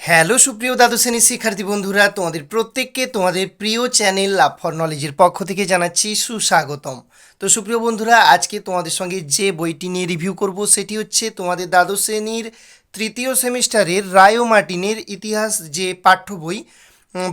Hello সুপ্রিয় দ্বাদশ শ্রেণির শিক্ষার্থী বন্ধুরা, তোমাদের প্রত্যেককে তোমাদের প্রিয় চ্যানেল লাভ ফর নলেজের পক্ষ থেকে জানাচ্ছি সুস্বাগতম। তো সুপ্রিয় বন্ধুরা, আজকে তোমাদের সঙ্গে যে বইটি নিয়ে রিভিউ করব, সেটি হচ্ছে তোমাদের দ্বাদশ শ্রেণির তৃতীয় সেমিস্টারের রায়ো মার্টিনের ইতিহাস যে পাঠ্য বই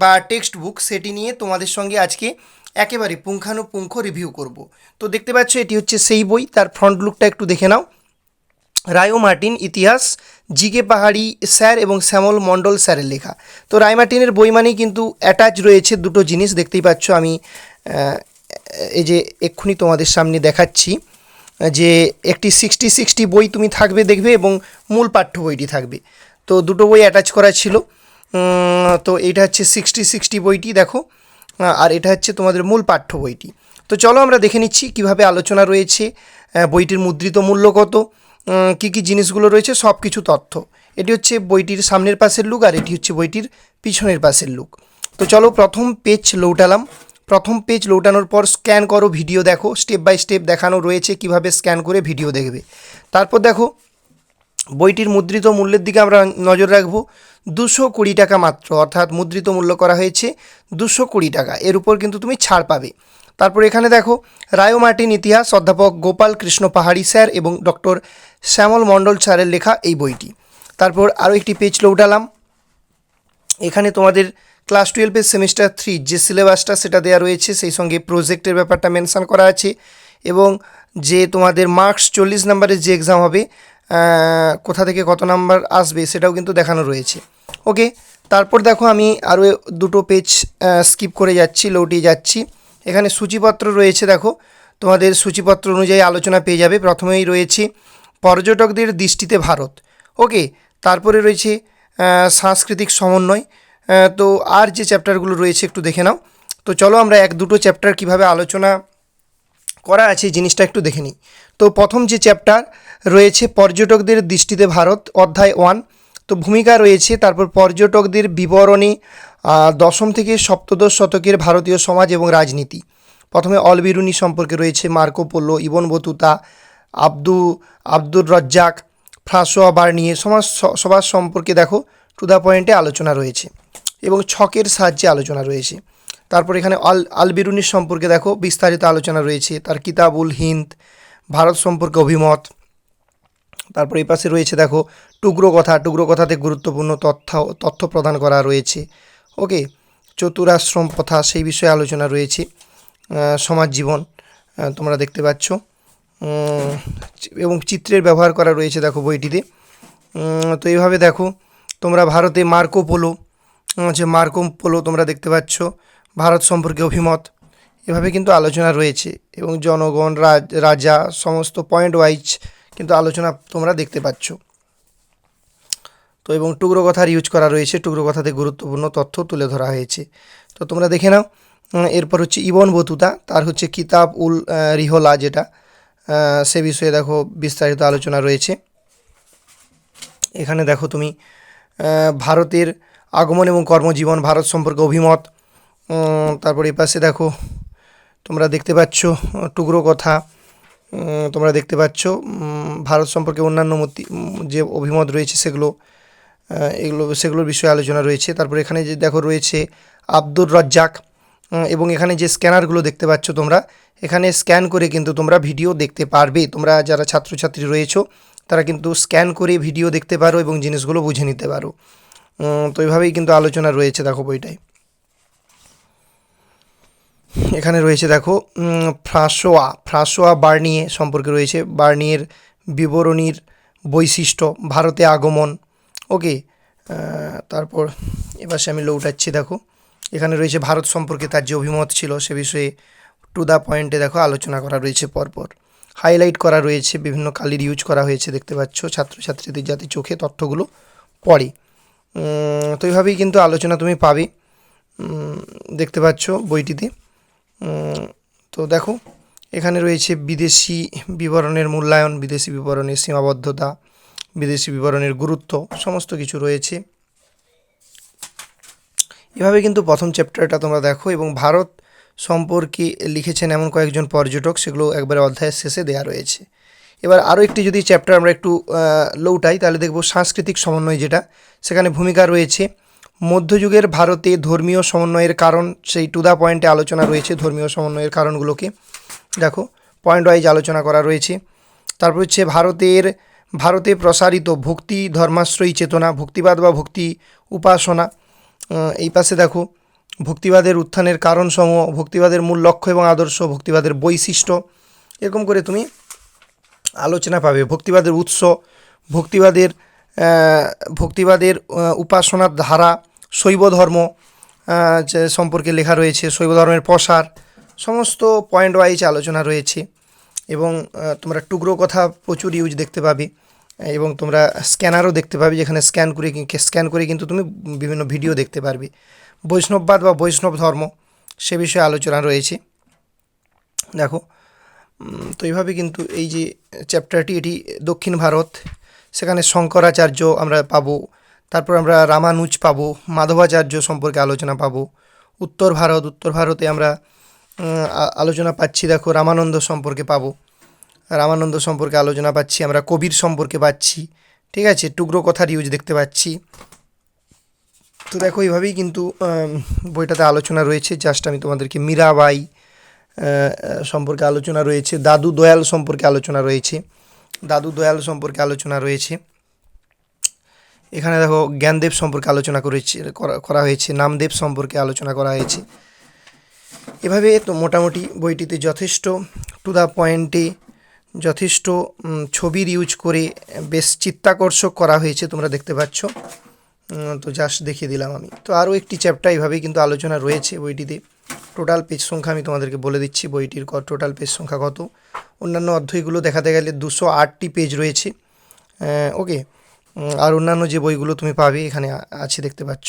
বা টেক্সট বুক সেটি নিয়ে তোমাদের সঙ্গে আজকে একেবারে পুঙ্খানুপুঙ্খ রিভিউ করব। তো দেখতে পাচ্ছ, এটি হচ্ছে সেই বই, তার ফ্রন্ট লুকটা একটু দেখে নাও। রায়ো মার্টিন ইতিহাস জিকে পাহাড়ি স্যার এবং শ্যামল মণ্ডল স্যারের লেখা। তো রায় মার্টিনের বই মানেই কিন্তু অ্যাটাচ রয়েছে দুটো জিনিস, দেখতেই পাচ্ছ আমি এই যে এক্ষুনি তোমাদের সামনে দেখাচ্ছি, যে একটি সিক্সটি সিক্সটি বই তুমি থাকবে, দেখবে এবং মূল পাঠ্য বইটি থাকবে। তো দুটো বই অ্যাটাচ করা ছিল। তো এটা হচ্ছে সিক্সটি সিক্সটি বইটি, দেখো, আর এটা হচ্ছে তোমাদের মূল পাঠ্য বইটি। তো চলো আমরা দেখে নিচ্ছি কীভাবে আলোচনা রয়েছে বইটির মুদ্রিত মূল্য কত। কি কি জিনিসগুলো রয়েছে? সব কিছু তথ্য। এটি হচ্ছে বইটির সামনের পাশের লুক আর এটি হচ্ছে বইটির পিছনের পাশের লুক। তো চলো প্রথম পেজ লৌটালাম। প্রথম পেজ লৌটানোর পর স্ক্যান করো, ভিডিও দেখো। স্টেপ বাই স্টেপ দেখানো রয়েছে কীভাবে স্ক্যান করে ভিডিও দেখবে। তারপর দেখো, বইটির মুদ্রিত মূল্যের দিকে আমরা নজর রাখব। দুশো কুড়ি টাকা মাত্র, অর্থাৎ মুদ্রিত মূল্য করা হয়েছে দুশো কুড়ি টাকা। এর উপর কিন্তু তুমি ছাড় পাবে। তারপর এখানে দেখো, রায়ো মার্টিন ইতিহাস, অধ্যাপক গোপাল কৃষ্ণ পাহাড়ি স্যার এবং ডক্টর শ্যামল মণ্ডল স্যারের লেখা এই বইটি। তারপর আরও একটি পেজ লৌটালাম এখানে তোমাদের ক্লাস টুয়েলভের সেমিস্টার থ্রি যে সিলেবাসটা সেটা দেওয়া রয়েছে, সেই সঙ্গে প্রজেক্টের ব্যাপারটা মেনশন করা আছে এবং যে তোমাদের মার্কস চল্লিশ নাম্বারের যে এক্সাম হবে কোথা থেকে কত নাম্বার আসবে সেটাও কিন্তু দেখানো রয়েছে। ওকে তারপর দেখো আমি আরও দুটো পেজ স্কিপ করে যাচ্ছি লৌটিয়ে যাচ্ছি। এখানে সূচিপত্র রয়েছে, দেখো। তোমাদের সূচিপত্র অনুযায়ী আলোচনা পেয়ে যাবে। প্রথমেই রয়েছে, পর্যটকদের দৃষ্টিতে ভারত। ওকে, তারপরে রয়েছে সাংস্কৃতিক সমন্বয়। তো আর যে চ্যাপ্টারগুলো রয়েছে একটু দেখে নাও। তো চলো আমরা এক দুটো চ্যাপ্টার কীভাবে আলোচনা করা আছে, জিনিসটা একটু দেখে নিই। তো প্রথম যে চ্যাপ্টার রয়েছে, পর্যটকদের দৃষ্টিতে ভারত, অধ্যায় ওয়ান। তো ভূমিকা রয়েছে, তারপর পর্যটকদের বিবরণী দশম থেকে সপ্তদশ শতকের ভারতীয় সমাজ এবং রাজনীতি। প্রথমে অলবিরুনি সম্পর্কে রয়েছে মার্কো পোলো, ইবন বতুতা, আব্দু, আব্দুর রজ্জাক, ফ্রাঁসোয়া বার্নিয়ে। সমাজ সবার সম্পর্কে দেখো টু দ্য পয়েন্টে আলোচনা রয়েছে এবং ছকের সাহায্যে আলোচনা রয়েছে। তারপর এখানে আল আল বিরুনির সম্পর্কে দেখো, বিস্তারিত আলোচনা রয়েছে। তার কিতাবুল হিন্দ, ভারত সম্পর্কে অভিমত। তারপর এই পাশে রয়েছে দেখো, টুকরো কথা। টুকরো কথাতে গুরুত্বপূর্ণ তথ্য তথ্য প্রদান করা রয়েছে। ওকে, চতুরাশ্রম প্রথা, সেই বিষয়ে আলোচনা রয়েছে। সমাজ জীবন তোমরা দেখতে পাচ্ছ। এবং চিত্রের ব্যবহার করা রয়েছে, দেখো বইটিতে। তো এইভাবে দেখো, তোমরা ভারতে মার্কো পোলো যে মার্কো পোলো তোমরা দেখতে পাচ্ছ, ভারত সম্পর্কে অভিমত, এভাবে কিন্তু আলোচনা রয়েছে। এবং জনগণ, রাজা সমস্ত পয়েন্ট ওয়াইজ কিন্তু আলোচনা তোমরা দেখতে পাচ্ছ। তো এবং টুকরো কথার ইউজ করা রয়েছে, টুকরো কথাতে গুরুত্বপূর্ণ তথ্য তুলে ধরা হয়েছে। তো তোমরা দেখে নাও এরপর হচ্ছে ইবন বতুতা, তার হচ্ছে কিতাব উল রিহলা যেটা সে বিষয়ে দেখো বিস্তারিত আলোচনা রয়েছে। এখানে দেখো তুমি ভারতের আগমন এবং কর্মজীবন, ভারত সম্পর্কে অভিমত তারপর এই পাশে দেখো, তোমরা দেখতে পাচ্ছ, টুকরো কথা তোমরা দেখতে পাচ্ছ ভারত সম্পর্কে অন্যান্য মতি- যে অভিমত রয়েছে সেগুলো এগুলো, সেগুলোর বিষয়ে আলোচনা রয়েছে। তারপর এখানে যে দেখো রয়েছে আব্দুর রজ্জাক এবং এখানে যে স্ক্যানারগুলো দেখতে পাচ্ছ তোমরা, এখানে স্ক্যান করে কিন্তু তোমরা ভিডিও দেখতে পারবে। তোমরা যারা ছাত্রছাত্রী রয়েছো, তারা কিন্তু স্ক্যান করে ভিডিও দেখতে পারো এবং জিনিসগুলো বুঝে নিতে পারো। তো এইভাবেই কিন্তু আলোচনা রয়েছে দেখো বইটায়। এখানে রয়েছে দেখো ফ্রাসোয়া ফ্রাসোয়া বার্নিয়ে সম্পর্কে রয়েছে। বার্নিয়ের বিবরণীর বৈশিষ্ট্য, ভারতে আগমন ওকে তারপর এপাশে আমি লো উঠাচ্ছি দেখো। এখানে রয়েছে ভারত সম্পর্কে তার যে অভিমত ছিল সে বিষয়ে টু দ্য পয়েন্টে দেখো আলোচনা করা রয়েছে পরপর। হাইলাইট করা রয়েছে, বিভিন্ন কালির ইউজ করা হয়েছে, দেখতে পাচ্ছ, ছাত্রছাত্রীদের যাতে চোখে তথ্যগুলো পড়ে। তো এইভাবেই কিন্তু আলোচনা তুমি পাবে দেখতে পাচ্ছ বইটিতে। তো দেখো, এখানে রয়েছে বিদেশি বিবরণের মূল্যায়ন, বিদেশি বিবরণের সীমাবদ্ধতা বিদেশি বিবরণের গুরুত্ব, সমস্ত কিছু রয়েছে। এভাবে কিন্তু প্রথম চ্যাপ্টারটা তোমরা দেখো এবং ভারত সম্পর্কে লিখেছেন এমন কয়েকজন পর্যটক, সেগুলো একবারে অধ্যায়ের শেষে দেওয়া রয়েছে। এবার আরও একটি যদি চ্যাপ্টার আমরা একটু লৌটাই, তাহলে দেখব সাংস্কৃতিক সমন্বয় যেটা। সেখানে ভূমিকা রয়েছে, মধ্যযুগের ভারতে ধর্মীয় সমন্বয়ের কারণ, সেই টু দ্য পয়েন্টে আলোচনা রয়েছে ধর্মীয় সমন্বয়ের কারণগুলোকে। দেখো পয়েন্ট ওয়াইজ আলোচনা করা রয়েছে। তারপর হচ্ছে ভারতের ভারতে প্রসারিত ভক্তি, ধর্মাশ্রয়ী চেতনা, ভক্তিবাদ বা ভক্তি উপাসনা এই পাশে দেখো, ভক্তিবাদের উত্থানের কারণসমূহ, ভক্তিবাদের মূল লক্ষ্য এবং আদর্শ, ভক্তিবাদের বৈশিষ্ট্য, এরকম করে তুমি আলোচনা পাবে। ভক্তিবাদের উৎস, ভক্তিবাদের ভক্তিবাদের উপাসনার ধারা, শৈব ধর্ম সম্পর্কে লেখা রয়েছে, শৈব ধর্মের প্রসার, সমস্ত পয়েন্ট ওয়াইজ আলোচনা রয়েছে। এবং তোমরা টুকরো কথা প্রচুর ইউজ দেখতে পাবে, এবং তোমরা স্ক্যানারও দেখতে পাবে, যেখানে স্ক্যান করে স্ক্যান করে কিন্তু তুমি বিভিন্ন ভিডিও দেখতে পারবে। বৈষ্ণববাদ বা বৈষ্ণব ধর্ম, সে বিষয়ে আলোচনা রয়েছে। দেখো তো এইভাবে কিন্তু এই যে চ্যাপ্টারটি এটি দক্ষিণ ভারত, সেখানে শঙ্করাচার্য আমরা পাবো, তারপর আমরা রামানুজ পাবো, মাধবাচার্য সম্পর্কে আলোচনা পাবো, উত্তর ভারত, উত্তর ভারতে আমরা আলোচনা পাচ্ছি, দেখো, রামানন্দ সম্পর্কে পাবো। রামানন্দ সম্পর্কে আলোচনা পাচ্ছি, আমরা কবির সম্পর্কে পাচ্ছি, ঠিক আছে? টুকরো কথার ইউজ দেখতে পাচ্ছি। তো দেখো, এইভাবেই কিন্তু বইটাতে আলোচনা রয়েছে। জাস্ট আমি তোমাদেরকে মীরাবাই সম্পর্কে আলোচনা রয়েছে। দাদু দয়াল সম্পর্কে আলোচনা রয়েছে। দাদু দয়াল সম্পর্কে আলোচনা রয়েছে। এখানে দেখো, জ্ঞানদেব সম্পর্কে আলোচনা করেছে, করা- করা হয়েছে। নামদেব সম্পর্কে আলোচনা করা হয়েছে। এভাবে তো মোটামুটি বইটিতে যথেষ্ট টু দ্য পয়েন্টে যথেষ্ট ছবির ইউজ করে বেশ চিত্তাকর্ষক করা হয়েছে তোমরা দেখতে পাচ্ছ। তো জাস্ট দেখিয়ে দিলাম আমি। তো আরও একটি চ্যাপ্টার এইভাবেই কিন্তু আলোচনা রয়েছে বইটিতে। টোটাল পেজ সংখ্যা আমি তোমাদেরকে বলে দিচ্ছি বইটির টোটাল পেজ সংখ্যা কত। অন্যান্য অধ্যায়গুলো দেখাতে গেলে দুশো আটটি পেজ রয়েছে। ওকে আর অন্যান্য যে বইগুলো তুমি পাবে এখানে আছে দেখতে পাচ্ছ।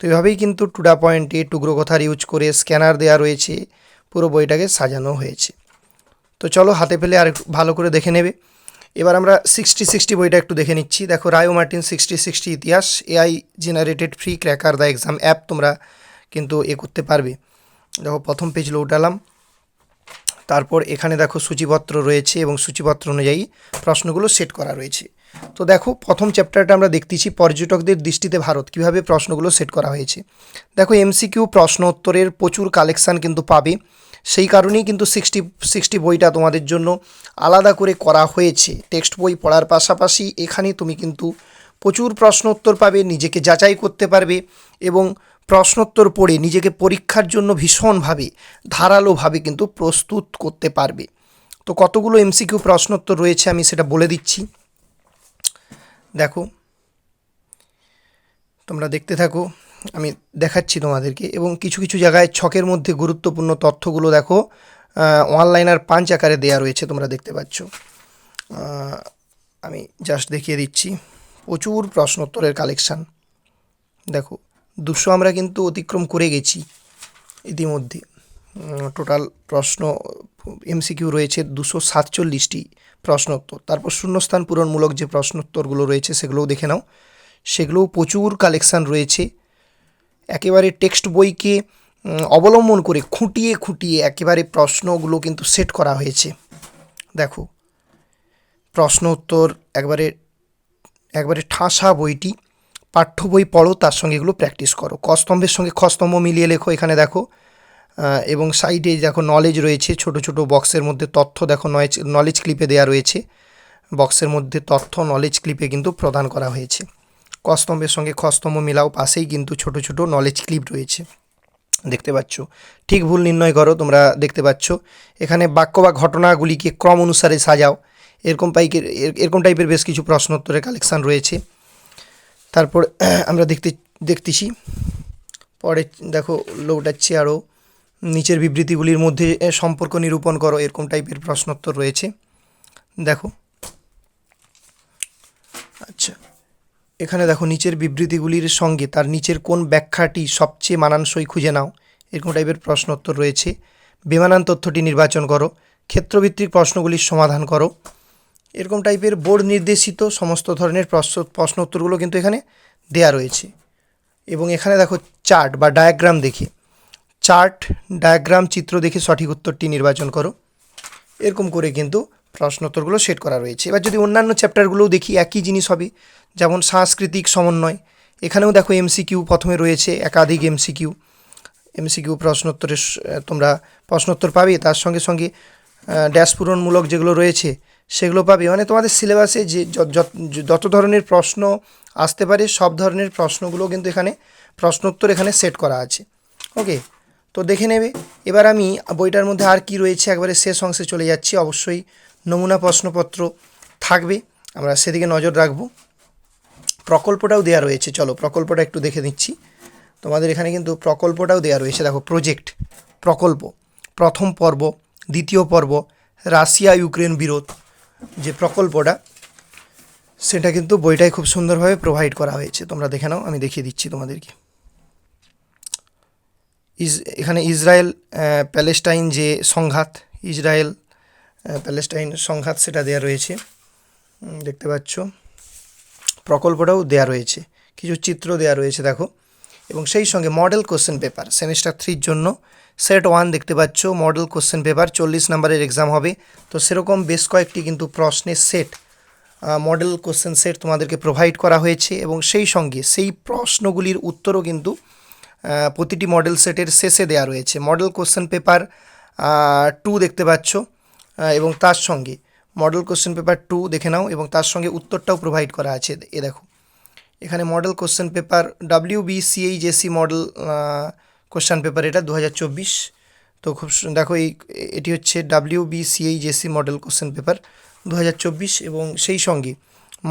তো এভাবেই কিন্তু টুডা পয়েন্টে টুকরো কথার ইউজ করে স্ক্যানার দেওয়া রয়েছে, পুরো বইটাকে সাজানো হয়েছে। তো চলো হাতে পেলে আর ভালো করে দেখে নেবে। এবার আমরা সিক্সটি সিক্সটি বইটা একটু দেখে নিচ্ছি। দেখো রায়ো মার্টিন সিক্সটি সিক্সটি ইতিহাস, AI generated free cracker the exam app তোমরা কিন্তু এ করতে পারবে। দেখো প্রথম পেজ উঠালাম। তারপর এখানে দেখো সূচিপত্র রয়েছে এবং সূচিপত্র অনুযায়ী প্রশ্নগুলো সেট করা রয়েছে। তো দেখো, প্রথম চ্যাপ্টারটা আমরা দেখতেছি পর্যটকদের দৃষ্টিতে ভারত, কীভাবে প্রশ্নগুলো সেট করা হয়েছে। দেখো এমসিকিউ প্রশ্ন উত্তরের প্রচুর কালেকশান কিন্তু পাবে। সেই কারণেই কিন্তু সিক্সটি সিক্সটি বইটা তোমাদের জন্য আলাদা করে করা হয়েছে। টেক্সট বই পড়ার পাশাপাশি এখানে তুমি কিন্তু প্রচুর প্রশ্ন উত্তর পাবে, নিজেকে যাচাই করতে পারবে এবং প্রশ্নোত্তর পড়ে নিজেকে পরীক্ষার জন্য ভীষণভাবে, ধারালোভাবে কিন্তু প্রস্তুত করতে পারবে। তো কতগুলো এমসিকিউ প্রশ্নোত্তর রয়েছে আমি সেটা বলে দিচ্ছি। দেখো, তোমরা দেখতে থাকো, আমি দেখাচ্ছি তোমাদেরকে। এবং কিছু কিছু জায়গায় ছকের মধ্যে গুরুত্বপূর্ণ তথ্যগুলো দেখো অনলাইন আর পাঞ্চ আকারে দেওয়া রয়েছে, তোমরা দেখতে পাচ্ছ। আমি জাস্ট দেখিয়ে দিচ্ছি। প্রচুর প্রশ্নোত্তরের কালেকশান দেখো, দুশো আমরা কিন্তু অতিক্রম করে গেছি ইতিমধ্যে। টোটাল প্রশ্ন এমসিকিউ রয়েছে দুশো সাতচল্লিশটি প্রশ্নোত্তর। তারপর শূন্যস্থান পূরণমূলক যে প্রশ্নোত্তরগুলো রয়েছে সেগুলোও দেখে নাও। সেগুলোও প্রচুর কালেকশান রয়েছে। একেবারে টেক্সট বইকে অবলম্বন করে খুঁটিয়ে খুঁটিয়ে একেবারে প্রশ্নগুলো কিন্তু সেট করা হয়েছে। দেখো প্রশ্ন উত্তর একবারে একবারে ঠাসা বইটি, পাঠ্য বই পড়ো তার সঙ্গে এগুলো প্র্যাকটিস করো। কস্তম্ভের সঙ্গে খস্তম্ভ মিলিয়ে লেখো এখানে দেখো। এবং সাইডে দেখো নলেজ রয়েছে, ছোট ছোট বক্সের মধ্যে তথ্য দেখো নলেজ নলেজ ক্লিপে দেওয়া রয়েছে। বক্সের মধ্যে তথ্য নলেজ ক্লিপে কিন্তু প্রদান করা হয়েছে। কস্তম্ভের সঙ্গে খস্তম্ভ মিলাও, পাশেই কিন্তু ছোট ছোট নলেজ ক্লিপ রয়েছে। দেখতে পাচ্ছ? ঠিক ভুল নির্ণয় করো, তোমরা দেখতে পাচ্ছ। এখানে বাক্য বা ঘটনাগুলিকে ক্রম অনুসারে সাজাও। এরকম পাইকের এর- এরকম টাইপের বেশ কিছু প্রশ্নোত্তরের কালেকশান রয়েছে। তারপর আমরা দেখতে, দেখতেছি। পরে দেখো লৌটাচ্ছি আরও নিচের বিবৃতিগুলির মধ্যে সম্পর্ক নিরূপণ করো, এরকম টাইপের প্রশ্নোত্তর রয়েছে। দেখো। আচ্ছা। এখানে দেখো, নিচের বিবৃতিগুলির সঙ্গে তার নিচের কোন ব্যাখ্যাটি সবচেয়ে মানানসই খুঁজে নাও, এরকম টাইপের প্রশ্নোত্তর রয়েছে। বেমানান তথ্যটি নির্বাচন করো, ক্ষেত্রভিত্তিক প্রশ্নগুলির সমাধান করো। এরকম টাইপের বোর্ড নির্দেশিত সমস্ত ধরনের প্রশ্ন প্রশ্ন উত্তরগুলো কিন্তু এখানে দেয়া রয়েছে। এবং এখানে দেখো, চার্ট বা ডায়াগ্রাম দেখে। চার্ট, ডায়াগ্রাম, চিত্র দেখে সঠিক উত্তরটি নির্বাচন করো। এরকম করে কিন্তু প্রশ্নোত্তরগুলো সেট করা রয়েছে। এবার যদি অন্যান্য চ্যাপ্টারগুলোও দেখি, একই জিনিস হবে, যেমন সাংস্কৃতিক সমন্বয়। এখানেও দেখো এমসিকিউ প্রথমে রয়েছে, একাধিক এমসিকিউ এমসিকিউ প্রশ্নোত্তরের তোমরা প্রশ্নোত্তর পাবে, তার সঙ্গে সঙ্গে ড্যাশ পূরণমূলক যেগুলো রয়েছে, সেগুলো পাবে। মানে তোমাদের সিলেবাসে যে যত ধরনের প্রশ্ন আসতে পারে, সব ধরনের প্রশ্নগুলো কিন্তু এখানে, প্রশ্নোত্তর এখানে সেট করা আছে। ওকে তো দেখে নেবে। এবার আমি বইটার মধ্যে আর কি রয়েছে একবারে শেষ অংশে চলে যাচ্ছি। অবশ্যই নমুনা প্রশ্নপত্র থাকবে। আমরা সেদিকে নজর রাখব। প্রকল্পটাও দেওয়া রয়েছে। চলো প্রকল্পটা একটু দেখে নিচ্ছি। তোমাদের এখানে কিন্তু প্রকল্পটাও দেওয়া রয়েছে। দেখো প্রজেক্ট প্রকল্প, প্রথম পর্ব, দ্বিতীয় পর্ব, রাশিয়া, ইউক্রেন বিরোধ, যে প্রকল্পটা, সেটা কিন্তু বইটায় খুব সুন্দরভাবে প্রোভাইড করা হয়েছে। তোমরা দেখে নাও, আমি দেখিয়ে দিচ্ছি তোমাদেরকে। ইজ, এখানে ইসরায়েল প্যালেস্টাইন যে সংঘাত, ইসরায়েল প্যালেস্টাইন সংঘাত সেটা দেওয়া রয়েছে। দেখতে পাচ্ছ। প্রকল্পটাও দেওয়া রয়েছে। কিছু চিত্র দেওয়া রয়েছে, দেখো। এবং সেই সঙ্গে মডেল কোশ্চেন পেপার সেমিস্টার থ্রির জন্য। সেট ওয়ান দেখতে পাচ্ছ মডেল কোশ্চেন পেপার চল্লিশ নম্বরের এক্সাম হবে। তো সেরকম বেশ কয়েকটি কিন্তু প্রশ্নের সেট মডেল কোশ্চেন সেট তোমাদেরকে প্রোভাইড করা হয়েছে। এবং সেই সঙ্গে সেই প্রশ্নগুলির উত্তরও কিন্তু প্রতিটি মডেল সেটের শেষে দেওয়া রয়েছে। মডেল কোশ্চেন পেপার টু দেখতে পাচ্ছ এবং তার সঙ্গে মডেল কোশ্চেন পেপার টু দেখে নাও, এবং তার সঙ্গে উত্তরটাও প্রোভাইড করা আছে। এ দেখো, এখানে model question paper W B CHSE model question paper এটা দু হাজার চব্বিশ। তো খুব দেখো এই, এটি হচ্ছে W B CHSE model question paper দু হাজার চব্বিশ, এবং সেই সঙ্গে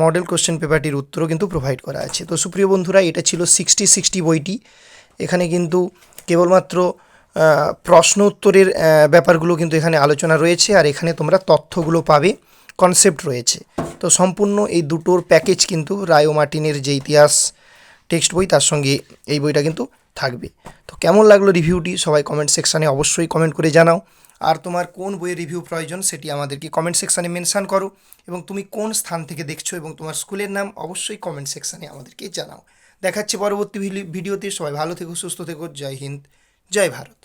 মডেল কোশ্চেন পেপারটির উত্তরও কিন্তু প্রোভাইড করা আছে। তো সুপ্রিয় বন্ধুরা, এটা ছিল সিক্সটি সিক্সটি বইটি। এখানে কিন্তু কেবলমাত্র প্রশ্ন উত্তরের ব্যাপারগুলো কিন্তু এখানে আলোচনা রয়েছে আর এখানে তোমরা তথ্যগুলো পাবে কনসেপ্ট রয়েছে। তো সম্পূর্ণ এই দুটোর প্যাকেজ কিন্তু রায়ো মার্টিনের যে ইতিহাস টেক্সট বই, তার সঙ্গে এই বইটা কিন্তু থাকবে। তো কেমন লাগল রিভিউটি সবাই কমেন্ট সেকশানে অবশ্যই কমেন্ট করে জানাও। আর তোমার কোন বইয়ের রিভিউ প্রয়োজন সেটি আমাদেরকে কমেন্ট সেকশানে মেনশান করো। এবং তুমি কোন স্থান থেকে দেখছ এবং তোমার স্কুলের নাম অবশ্যই কমেন্ট সেকশানে আমাদেরকে জানাও। দেখাচ্ছে পরবর্তী ভিডিওতে। সবাই ভালো থেকো সুস্থ থেকো। জয় হিন্দ জয় ভারত।